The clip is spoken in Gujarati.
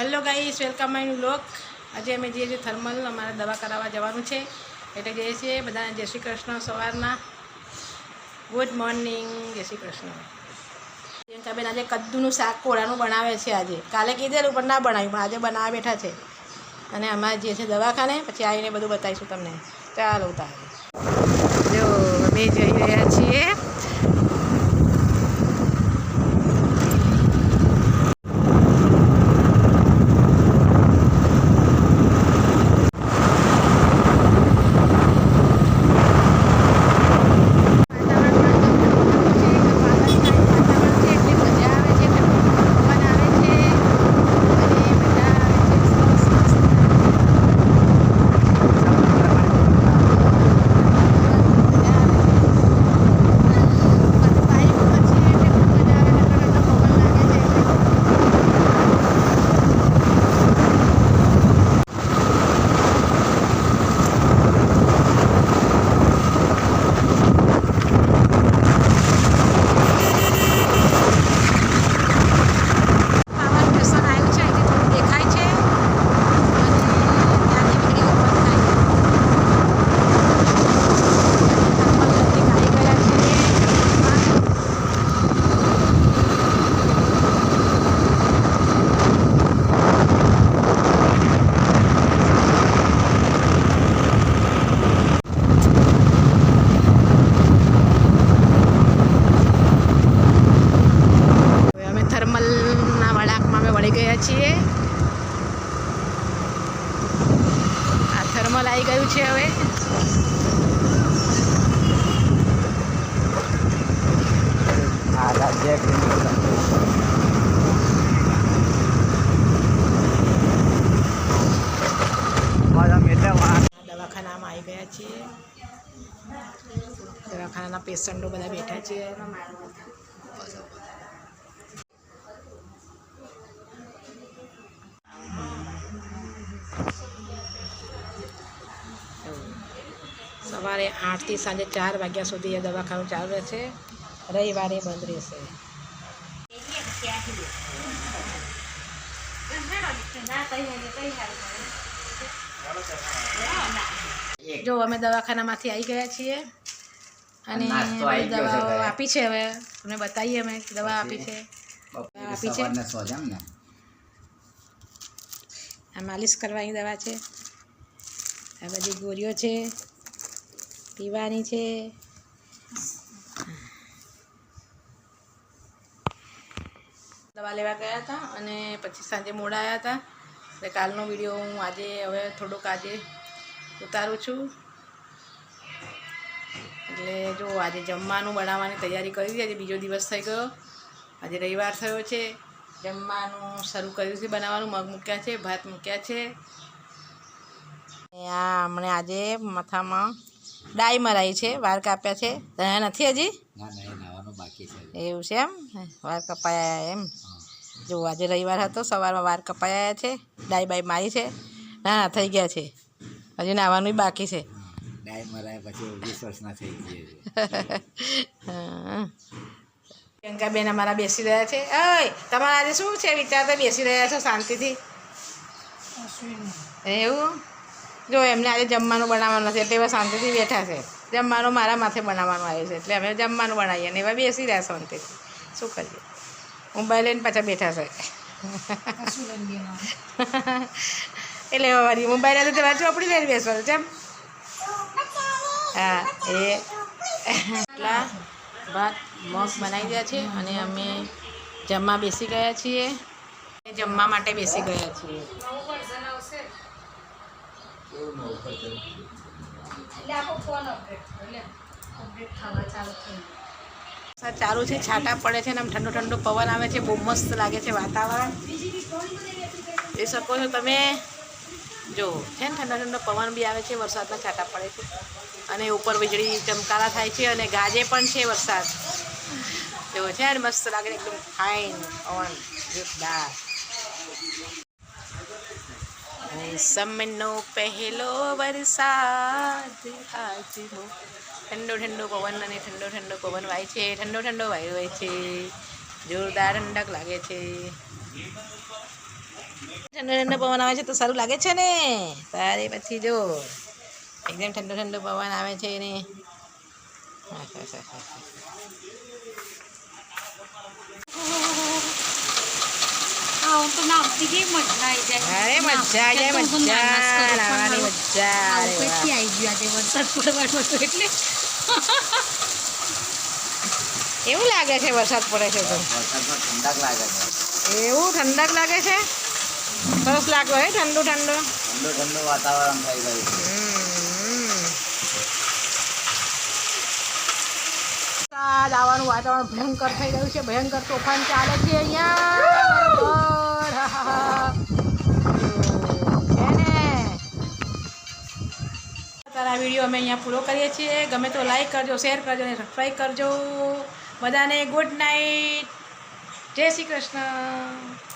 Hello guys, welcome my vlog. આજે અમે જઈએ છીએ થર્મલ, અમારે દવા કરાવવા જવાનું છે. એટલે જઈએ છીએ બધાને જય શ્રી કૃષ્ણ સવારના. ગુડ મોર્નિંગ જય શ્રી કૃષ્ણ. પ્રિયંકાબેન આજે કદ્દુનું શાક કોળાનું બનાવે છે આજે. કાલે કીધેલું પણ ના બનાવ્યું, પણ આજે બનાવવા બેઠા છે. અને અમારે જે છે દવાખાને, પછી આવીને બધું બતાવીશું તમને. ચાલો તારે. જો, અમે જઈ રહ્યા છીએ પાવર સ્ટેશન આવ્યું છે અહીંથી થોડું દેખાય છે અને ત્યાંથી વીડિયો બંધ થાય થર્મલ નજીક આવી ગયા છે હવે અમે થર્મલના વળાંકમાં અમે વળી ગયા છીએ આ થર્મલ આવી ગયું છે હવે. દવાખાનામાં આવી ગયા છીએ. દવાખાનાના પેશન્ટો બધા બેઠા છે. સવારે આઠથી સાંજે ચાર વાગ્યા સુધી એ દવાખાનું ચાલુ રહેશે રવિવારે બંધ રહેશે. જો અમે દવાખાનામાંથી આવી ગયા છીએ અને દવાઓ આપી છે હવે. તમને બતાવીએ અમે દવા આપી છે. આપી છે. આ માલિશ કરવાની દવા છે. આ બધી ગોળીઓ છે. પીવાની છે. દવા લેવા ગયા હતા અને પછી સાંજે મોડા આવ્યા હતા. એટલે કાલનો વીડિયો હું આજે હવે થોડોક આજે ઉતારું છું. એટલે જો આજે જમવાનું બનાવવાની તૈયારી કરી હતી, આજે બીજો દિવસ થઈ ગયો. આજે રવિવાર થયો છે. જમવાનું શરૂ કર્યું છે, બનાવવાનું. મગ મૂક્યા છે, ભાત મૂક્યા છે. આ હમણાં આજે માથામાં ડાઈ મરાઈ છે વાળ કાપ્યા છે. ત્યાં નથી હજી? ના ના એ નાવાનું બાકી છે એવું છે એમ? વાળ કપાયા એમ. જો આજે રવિવાર હતો સવારમાં વાળ કપાયા છે ડાય બાય મારી છે. ના ના થઈ ગયા છે. હજી નાવાનું બાકી છે. ડાય મરાય પછી વીસ વર્ષના થઈ પ્રિયંકાબેન અમારા બેસી રહ્યા છે. ઓય તમારા આજે શું છે? વિચારતા બેસી રહ્યા છો શાંતિથી? એવું? જો એમને આજે જમવાનું બનાવવાનું નથી એટલે એવા શાંતિથી બેઠા છે. જમવાનું મારા માથે બનાવવાનું આવ્યું છે એટલે અમે જમવાનું બનાવીએ અને એવા બેસી રહ્યા શાંતિથી. શું કરીએ? મોબાઈલ લઈને પાછા બેઠા છે. એટલે વળી મોબાઈલ લઈને તમારે ચોપડી લઈને બેસવાનું છે હા, એ. એટલા ભાત મગ બનાવી ગયા છે અને અમે જમવા બેસી ગયા છીએ. જમવા માટે બેસી ગયા છીએ. વરસાદ ચાલુ છે છાટા પડે છે ને આમ ઠંડો ઠંડો પવન આવે છે બહુ મસ્ત લાગે છે વાતાવરણ. જોઈ શકો છો તમે? જો છે ને ઠંડો ઠંડો પવન બી આવે છે વરસાદના છાટા પડે છે. અને ઉપર વીજળી ચમકારા થાય છે અને ગાજે પણ છે વરસાદ. જો છે ને મસ્ત લાગે છે એકદમ ફાઇન પવન જોરદાર. સમનો પહેલો વરસાદ આજનો ઠંડો ઠંડો પવન અને ઠંડો ઠંડો પવન વાય છે. ઠંડો ઠંડો વાયુ હોય છે. જોરદાર ઠંડક લાગે છે. ઠંડો ઠંડો પવન આવે છે તો સારું લાગે છે ને? તારે પછી જો, એકદમ ઠંડો ઠંડો પવન આવે છે ને. હું. તો નામથી કેવી મજા આવી જાય. અરે મજા આવી જાય મજા નામ- મજા અરે આવું આવી ગયું આજે વરસાદ પડવાનો હતો એટલે. એવું લાગે છે વરસાદ પડે છે તો? ઠંડક લાગે છે એવું ઠંડક લાગે છે? સરસ લાગે હે ઠંડુ ઠંડુ? ઠંડુ ઠંડુ વાતાવરણ થઈ ગયું છે હમ. વરસાદ આવવાનું વાતાવરણ ભયંકર થઈ રહ્યું છે. ભયંકર તોફાન ચાલે છે અહીંયા. તારા વીડિયો અમે અહીંયા પૂરો કરીએ છીએ. ગમે તો લાઈક કરજો શેર કરજો અને સબસ્ક્રાઈબ કરજો. બધાને ગુડ નાઇટ જય શ્રી કૃષ્ણ.